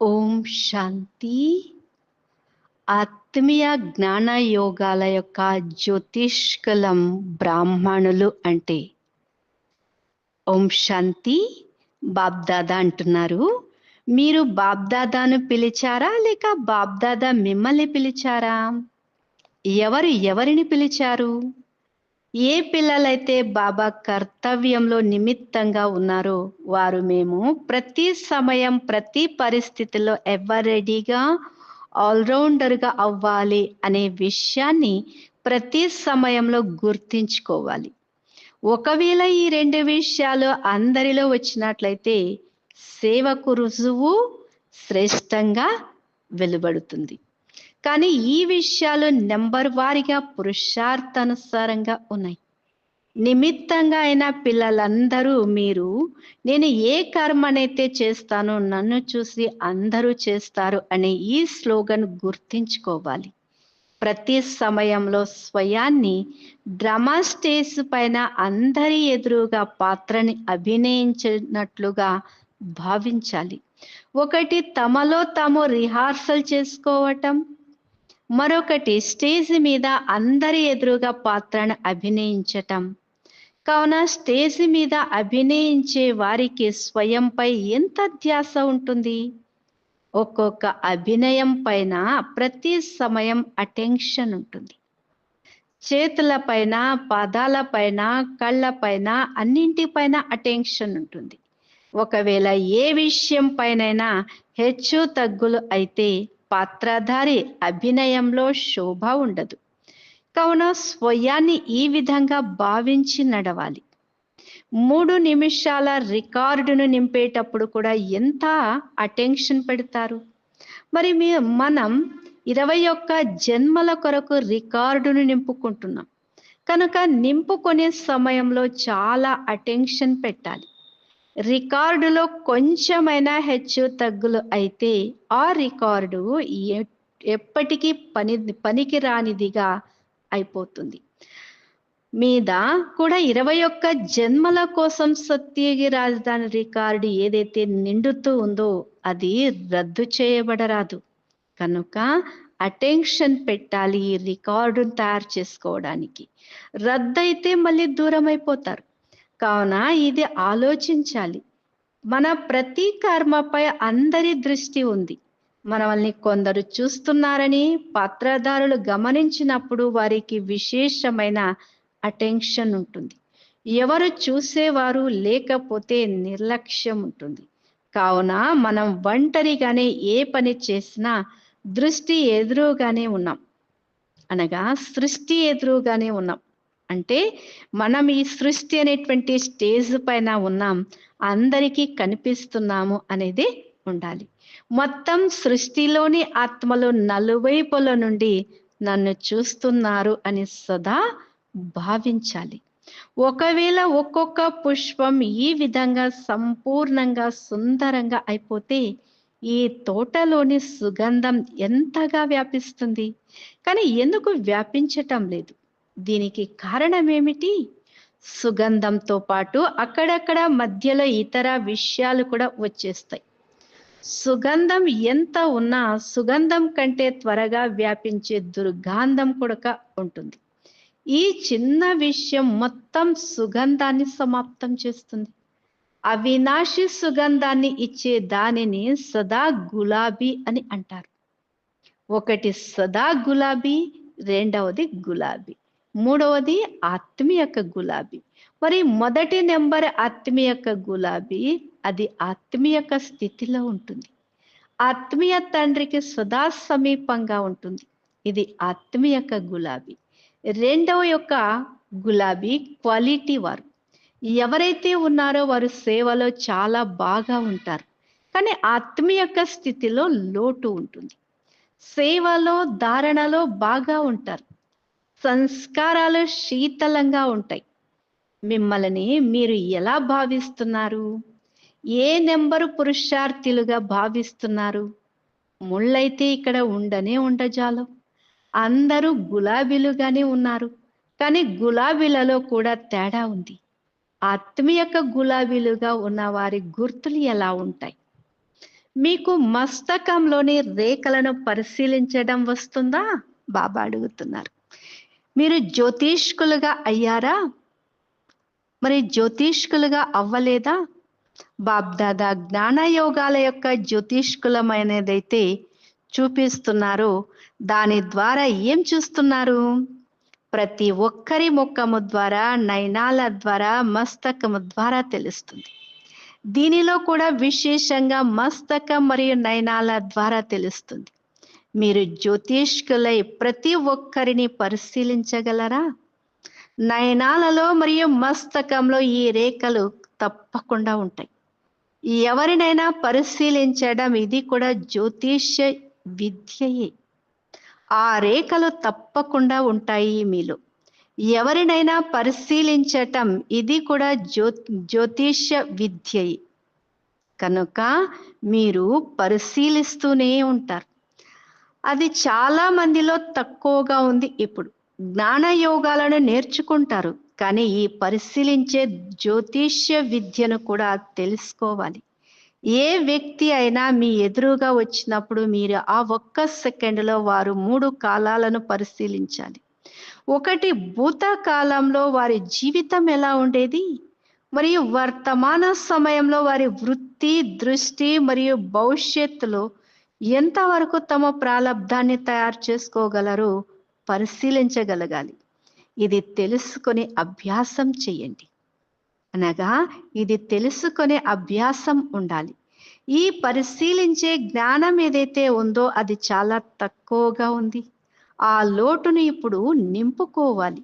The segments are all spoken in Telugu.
ఓం శాంతి. ఆత్మీయ జ్ఞాన యోగాల యొక్క జ్యోతిష్కలం బ్రాహ్మణులు అంటే ఓం శాంతి. బాబ్దాదా అంటున్నారు. మీరు బాబ్దాదాను పిలిచారా లేక బాబ్దాదా మిమ్మల్ని పిలిచారా? ఎవరు ఎవరిని పిలిచారు? ఏ పిల్లలైతే బాబా కర్తవ్యంలో నిమిత్తంగా ఉన్నారో వారు మేము ప్రతి సమయం ప్రతి పరిస్థితిలో ఎవర్ రెడీగా ఆల్రౌండర్గా అవ్వాలి అనే విషయాన్ని ప్రతి సమయంలో గుర్తించుకోవాలి. ఒకవేళ ఈ రెండు విషయాలు అందరిలో వచ్చినట్లయితే సేవకు రుజువు శ్రేష్టంగా వెలువడుతుంది. కానీ ఈ విషయాలు నెంబర్ వారిగా పురుషార్థానుసారంగా ఉన్నాయి. నిమిత్తంగా అయిన పిల్లలందరూ మీరు నేను ఏ కర్మనైతే చేస్తానో నన్ను చూసి అందరూ చేస్తారు అనే ఈ స్లోగన్ గుర్తించుకోవాలి. ప్రతి సమయంలో స్వయాన్ని డ్రామా స్టేజ్ పైన అందరి ఎదురుగా పాత్రని అభినయించినట్లుగా భావించాలి. ఒకటి తమలో తాము రిహార్సల్ చేసుకోవటం. మరొకటి స్టేజ్ మీద అందరి ఎదురుగా పాత్రను అభినయించటం. కావున స్టేజ్ మీద అభినయించే వారికి స్వయంపై ఎంత ధ్యాస ఉంటుంది? ఒక్కొక్క అభినయం పైన ప్రతి సమయం అటెన్షన్ ఉంటుంది. చేతుల పైన పాదాల పైన కళ్ళ పైన అన్నింటిపైన అటెన్షన్ ఉంటుంది. ఒకవేళ ఏ విషయం పైనైనా హెచ్చు తగ్గులు అయితే పాత్రధారి అభినయంలో శోభ ఉండదు. కావున స్వయాన్ని ఈ విధంగా భావించి నడవాలి. మూడు నిమిషాల రికార్డును నింపేటప్పుడు కూడా ఎంత అటెన్షన్ పెడతారు? మరి మీ మనం ఇరవై ఒక్క జన్మల కొరకు రికార్డును నింపుకుంటున్నాం. కనుక నింపుకునే సమయంలో చాలా అటెన్షన్ పెట్టాలి. రికార్డులో కొంచెమైనా హెచ్చు తగ్గులు అయితే ఆ రికార్డు ఎప్పటికీ పని పనికి రానిదిగా అయిపోతుంది. మీద కూడా ఇరవై ఒక్క జన్మల కోసం సత్యగి రాజధాని రికార్డు ఏదైతే నిండుతూ ఉందో అది రద్దు చేయబడరాదు. కనుక అటెన్షన్ పెట్టాలి ఈ రికార్డును తయారు చేసుకోవడానికి. రద్దయితే మళ్ళీ దూరం అయిపోతారు కావున ఇది ఆలోచించాలి. మన ప్రతి కర్మపై అందరి దృష్టి ఉంది. మనల్ని కొందరు చూస్తున్నారని పత్రధారులు గమనించినప్పుడు వారికి విశేషమైన అటెన్షన్ ఉంటుంది. ఎవరు చూసేవారు లేకపోతే నిర్లక్ష్యం ఉంటుంది. కావున మనం ఒంటరిగానే ఏ పని చేసినా దృష్టి ఎదురుగానే ఉన్నాం. అనగా సృష్టి ఎదురుగానే ఉన్నాం. అంటే మనం ఈ సృష్టి అనేటువంటి స్టేజ్ పైన ఉన్నాం అందరికీ కనిపిస్తున్నాము అనేది ఉండాలి. మొత్తం సృష్టిలోని ఆత్మలు నలువైపుల నుండి నన్ను చూస్తున్నారు అని సదా భావించాలి. ఒకవేళ ఒక్కొక్క పుష్పం ఈ విధంగా సంపూర్ణంగా సుందరంగా అయిపోతే ఈ తోటలోని సుగంధం ఎంతగా వ్యాపిస్తుంది? కానీ ఎందుకు వ్యాపించటం లేదు? దీనికి కారణం ఏమిటి సుగంధంతో పాటు అక్కడక్కడ మధ్యలో ఇతర విషయాలు కూడా వచ్చేస్తాయి. సుగంధం ఎంత ఉన్నా సుగంధం కంటే త్వరగా వ్యాపించే దుర్గాంధం కూడా ఉంటుంది. ఈ చిన్న విషయం మొత్తం సుగంధాన్ని సమాప్తం చేస్తుంది. అవినాశి సుగంధాన్ని ఇచ్చే దానిని సదా గులాబీ అని అంటారు. ఒకటి సదా గులాబీ రెండవది గులాబీ. మూడవది ఆత్మీయక గులాబీ. మరి మొదటి నెంబర్ ఆత్మీయక గులాబీ అది ఆత్మీయక స్థితిలో ఉంటుంది. ఆత్మీయ తండ్రికి సదా సమీపంగా ఉంటుంది. ఇది ఆత్మీయక గులాబీ. రెండవ యొక్క గులాబీ క్వాలిటీ వారు. ఎవరైతే ఉన్నారో వారు సేవలో చాలా బాగా ఉంటారు. కానీ ఆత్మీయక స్థితిలో లోటు ఉంటుంది. సేవలో ధారణలో బాగా ఉంటారు. సంస్కారాలు శీతలంగా ఉంటాయి. మిమ్మల్ని మీరు ఎలా భావిస్తున్నారు? ఏ నెంబరు పురుషార్థులుగా భావిస్తున్నారు? ముళ్ళైతే ఇక్కడ ఉండనే ఉండజాలం. అందరూ గులాబీలుగానే ఉన్నారు. కానీ గులాబీలలో కూడా తేడా ఉంది. ఆత్మీయక గులాబీలుగా ఉన్న వారి గుర్తులు ఎలా ఉంటాయి? మీకు మస్తకంలోని రేఖలను పరిశీలించడం వస్తుందా? బాబా అడుగుతున్నారు. మీరు జ్యోతిష్కులుగా అయ్యారా? మరి జ్యోతిష్కులుగా అవ్వలేదా? బాబ్దాదా జ్ఞానయోగాల యొక్క జ్యోతిష్కులమైనదైతే చూపిస్తున్నారు. దాని ద్వారా ఏం చూస్తున్నారు? ప్రతి ఒక్కరి ముఖము ద్వారా నయనాల ద్వారా మస్తకము ద్వారా తెలుస్తుంది. దీనిలో కూడా విశేషంగా మస్తకం మరియు నయనాల ద్వారా తెలుస్తుంది. మీరు జ్యోతిష్కులై ప్రతి ఒక్కరిని పరిశీలించగలరా? నయనాలలో మరియు మస్తకంలో ఈ రేఖలు తప్పకుండా ఉంటాయి. ఎవరినైనా పరిశీలించడం ఇది కూడా జ్యోతిష్య విద్యయే. ఆ రేఖలు తప్పకుండా ఉంటాయి మీలో. ఎవరినైనా పరిశీలించటం ఇది కూడా జ్యో జ్యోతిష్య విద్యయే. కనుక మీరు పరిశీలిస్తూనే ఉంటారు. అది చాలా మందిలో తక్కువగా ఉంది ఇప్పుడు. జ్ఞాన యోగాలను నేర్చుకుంటారు కానీ ఈ పరిశీలించే జ్యోతిష్య విద్యను కూడా తెలుసుకోవాలి. ఏ వ్యక్తి అయినా మీ ఎదురుగా వచ్చినప్పుడు మీరు ఆ ఒక్క సెకండ్లో వారు మూడు కాలాలను పరిశీలించాలి. ఒకటి భూతకాలంలో వారి జీవితం ఎలా ఉండేది? మరియు వర్తమాన సమయంలో వారి వృత్తి దృష్టి మరియు భవిష్యత్తులో ఎంతవరకు తమ ప్రాలబ్ధాన్ని తయారు చేసుకోగలరో పరిశీలించగలగాలి. ఇది తెలుసుకొని అభ్యాసం చేయండి. అనగా ఇది తెలుసుకునే అభ్యాసం ఉండాలి. ఈ పరిశీలించే జ్ఞానం ఏదైతే ఉందో అది చాలా తక్కువగా ఉంది. ఆ లోటును ఇప్పుడు నింపుకోవాలి.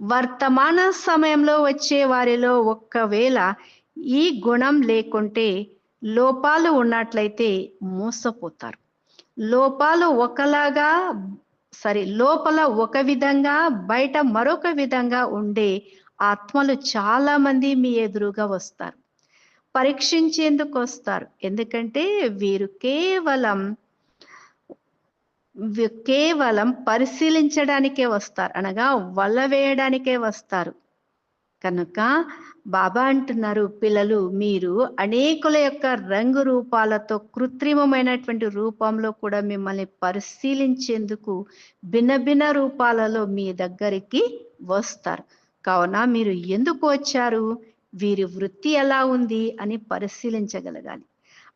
వర్తమాన సమయంలో వచ్చే వారిలో ఒక్కవేళ ఈ గుణం లేకుంటే లోపాలు ఉన్నట్లయితే మోసపోతారు. లోపాలు ఒకలాగా సరే లోపల ఒక విధంగా బయట మరొక విధంగా ఉండే ఆత్మలు చాలా మంది మీ ఎదురుగా వస్తారు. పరీక్షించేందుకు వస్తారు. ఎందుకంటే వీరు కేవలం కేవలం పరిశీలించడానికే వస్తారు. అనగా వల్ల వేయడానికే వస్తారు. కనుక బాబా అంటున్నారు పిల్లలు మీరు అనేకుల యొక్క రంగు రూపాలతో కృత్రిమమైనటువంటి రూపంలో కూడా మిమ్మల్ని పరిశీలించేందుకు భిన్న భిన్న రూపాలలో మీ దగ్గరికి వస్తారు. కావున మీరు ఎందుకు వచ్చారు? వీరి వృత్తి ఎలా ఉంది? అని పరిశీలించగలగాలి.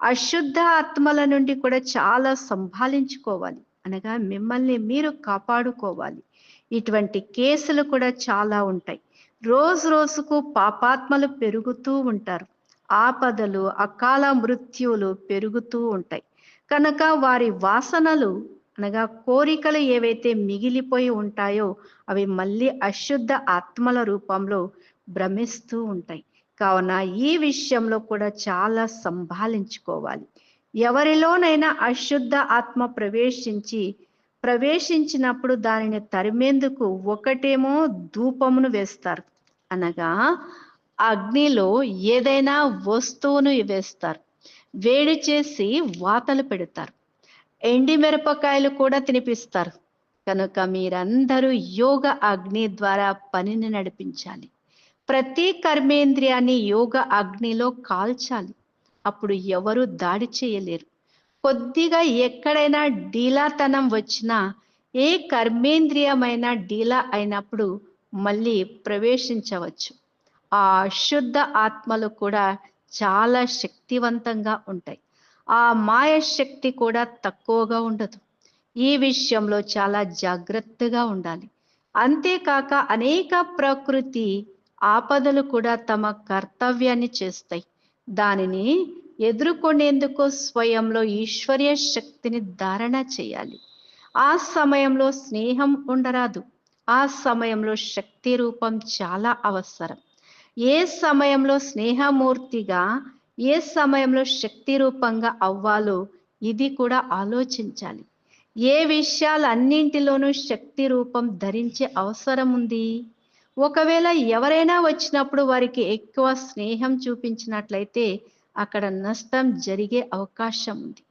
అశుద్ధ ఆత్మల నుండి కూడా చాలా సంభాలించుకోవాలి అనగా మిమ్మల్ని మీరు కాపాడుకోవాలి. ఇటువంటి కేసులు కూడా చాలా ఉంటాయి. రోజు రోజుకు పాపాత్మలు పెరుగుతూ ఉంటారు. ఆపదలు అకాల మృత్యువులు పెరుగుతూ ఉంటాయి. కనుక వారి వాసనలు అనగా కోరికలు ఏవైతే మిగిలిపోయి ఉంటాయో అవి మళ్ళీ అశుద్ధ ఆత్మల రూపంలో భ్రమిస్తూ ఉంటాయి. కావున ఈ విషయంలో కూడా చాలా సంభాలించుకోవాలి. ఎవరిలోనైనా అశుద్ధ ఆత్మ ప్రవేశించి ప్రవేశించినప్పుడు దానిని తరిమేందుకు ఒకటేమో ధూపమును వేస్తారు. అనగా అగ్నిలో ఏదైనా వస్తువును వేస్తారు. వేడి చేసి వాతలు పెడతారు. ఎండి మిరపకాయలు కూడా తినిపిస్తారు. కనుక మీరందరూ యోగ అగ్ని ద్వారా పనిని నడిపించాలి. ప్రతి కర్మేంద్రియాన్ని యోగ అగ్నిలో కాల్చాలి. అప్పుడు ఎవరు దాడి చేయలేరు. కొద్దిగా ఎక్కడైనా డీలాతనం వచ్చినా ఏ కర్మేంద్రియమైన డీలా అయినప్పుడు మళ్ళీ ప్రవేశించవచ్చు. ఆ అశుద్ధ ఆత్మలు కూడా చాలా శక్తివంతంగా ఉంటాయి. ఆ మాయ శక్తి కూడా తక్కువగా ఉండదు. ఈ విషయంలో చాలా జాగ్రత్తగా ఉండాలి. అంతేకాక అనేక ప్రకృతి ఆపదలు కూడా తమ కర్తవ్యాన్ని చేస్తాయి. దానిని ఎదుర్కొనేందుకు స్వయంలో ఈశ్వర్య శక్తిని ధారణ చేయాలి. ఆ సమయంలో స్నేహం ఉండరాదు. ఆ సమయంలో శక్తి రూపం చాలా అవసరం. ఏ సమయంలో స్నేహమూర్తిగా ఏ సమయంలో శక్తి రూపంగా అవ్వాలో ఇది కూడా ఆలోచించాలి. ఏ విషయాలన్నింటిలోనూ శక్తి రూపం ధరించే అవసరం ఉంది. ఒకవేళ ఎవరైనా వచ్చినప్పుడు వారికి ఎక్కువ స్నేహం చూపించినట్లయితే అక్కడ నష్టం జరిగే అవకాశం ఉంది.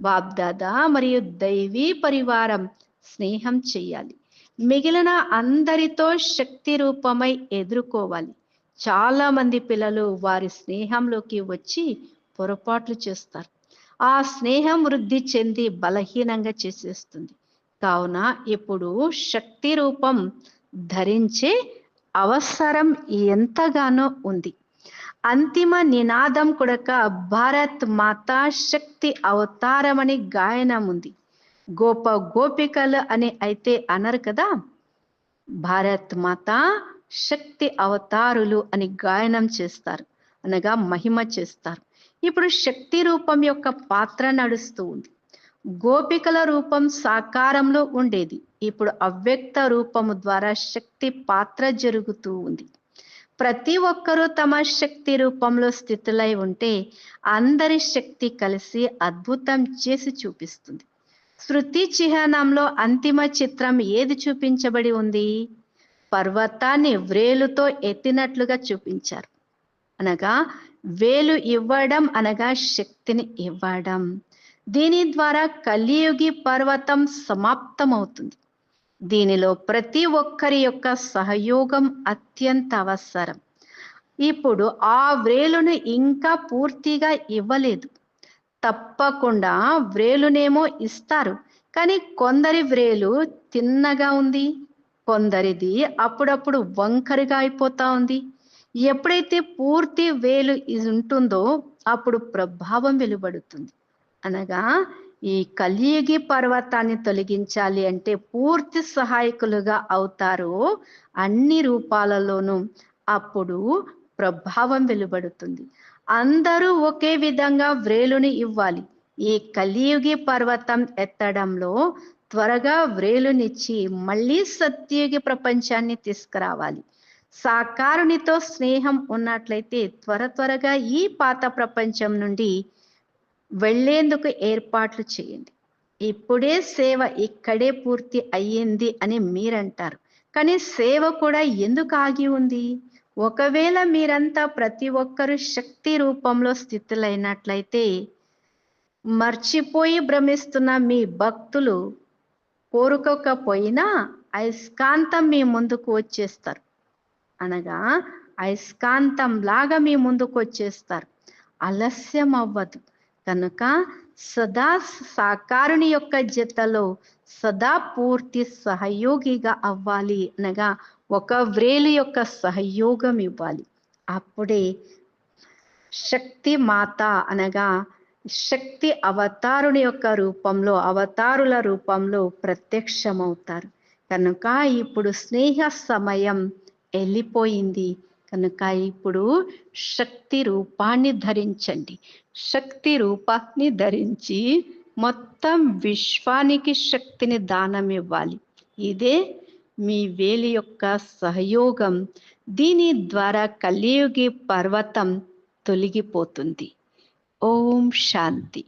బాబ్దాదా మరియు దైవీ పరివారం స్నేహం చెయ్యాలి మిగిలిన అందరితో శక్తి రూపమై ఎదుర్కోవాలి. చాలా మంది పిల్లలు వారి స్నేహంలోకి వచ్చి పొరపాట్లు చేస్తారు. ఆ స్నేహం వృద్ధి చెంది బలహీనంగా చేసేస్తుంది. కావున ఇప్పుడు శక్తి రూపం ధరించే అవసరం ఎంతగానో ఉంది. అంతిమ నినాదం కొడక భారత్ మాతా శక్తి అవతారమని గాయనం ఉంది గోప గోపికలు అని అయితే అనరు కదా భారత్ మాత శక్తి అవతారులు అని గాయనం చేస్తారు అనగా మహిమ చేస్తారు ఇప్పుడు శక్తి రూపం యొక్క పాత్ర నడుస్తూ ఉంది గోపికల రూపం సాకారంలో ఉండేది ఇప్పుడు అవ్యక్త రూపము ద్వారా శక్తి పాత్ర జరుగుతూ ఉంది ప్రతి ఒక్కరూ తమ శక్తి రూపంలో స్థితులై ఉంటే అందరి శక్తి కలిసి అద్భుతం చేసి చూపిస్తుంది. శృతి చిహ్నంలో అంతిమ చిత్రం ఏది చూపించబడి ఉంది? పర్వతాన్ని వ్రేలుతో ఎత్తినట్లుగా చూపించారు. అనగా వేలు ఇవ్వడం అనగా శక్తిని ఇవ్వడం. దీని ద్వారా కలియుగి పర్వతం సమాప్తమవుతుంది. దీనిలో ప్రతి ఒక్కరి యొక్క సహయోగం అత్యంత అవసరం. ఇప్పుడు ఆ వ్రేలును ఇంకా పూర్తిగా ఇవ్వలేదు. తప్పకుండా వ్రేలునేమో ఇస్తారు. కానీ కొందరి వ్రేలు తిన్నగా ఉంది. కొందరిది అప్పుడప్పుడు వంకరగా అయిపోతా ఉంది. ఎప్పుడైతే పూర్తి వేలు ఉంటుందో అప్పుడు ప్రభావం వెలువడుతుంది. అనగా ఈ కలియుగి పర్వతాన్ని తొలగించాలి అంటే పూర్తి సహాయకులుగా అవుతారో అన్ని రూపాలలోనూ. అప్పుడు ప్రభావం వెలువడుతుంది. అందరూ ఒకే విధంగా వ్రేలుని ఇవ్వాలి. ఈ కలియుగి పర్వతం ఎత్తడంలో త్వరగా వ్రేలునిచ్చి మళ్ళీ సత్యుగి ప్రపంచాన్ని తీసుకురావాలి. సాకారునితో స్నేహం ఉన్నట్లయితే త్వర త్వరగా ఈ పాత ప్రపంచం నుండి వెళ్ళేందుకు ఏర్పాట్లు చేయండి. ఇప్పుడే సేవ ఇక్కడే పూర్తి అయ్యింది అని మీరంటారు. కానీ సేవ కూడా ఎందుకు ఆగి ఉంది? ఒకవేళ మీరంతా ప్రతి ఒక్కరు శక్తి రూపంలో స్థితులైనట్లయితే మర్చిపోయి భ్రమిస్తున్న మీ భక్తులు కోరుకోకపోయినా అయస్కాంతం మీ ముందుకు వచ్చేస్తారు. అనగా అయస్కాంతం లాగా మీ ముందుకు వచ్చేస్తారు. ఆలస్యం అవ్వదు కనుక సదా సాకారుని యొక్క జతలో సదా పూర్తి సహయోగిగా అవ్వాలి అనగా ఒక వ్రేలు యొక్క సహయోగం ఇవ్వాలి. అప్పుడే శక్తి మాత అనగా శక్తి అవతారుని యొక్క రూపంలో అవతారుల రూపంలో ప్రత్యక్షమవుతారు. కనుక ఇప్పుడు స్నేహ సమయం వెళ్ళిపోయింది. కనుక ఇప్పుడు శక్తి రూపాన్ని ధరించండి. శక్తి రూపాన్ని ధరించి మొత్తం విశ్వానికి శక్తిని దానం ఇవ్వాలి ఇదే మీ వేలి యొక్క సహయోగం. దీని ద్వారా కలియుగి పర్వతం తొలగిపోతుంది. ఓం శాంతి.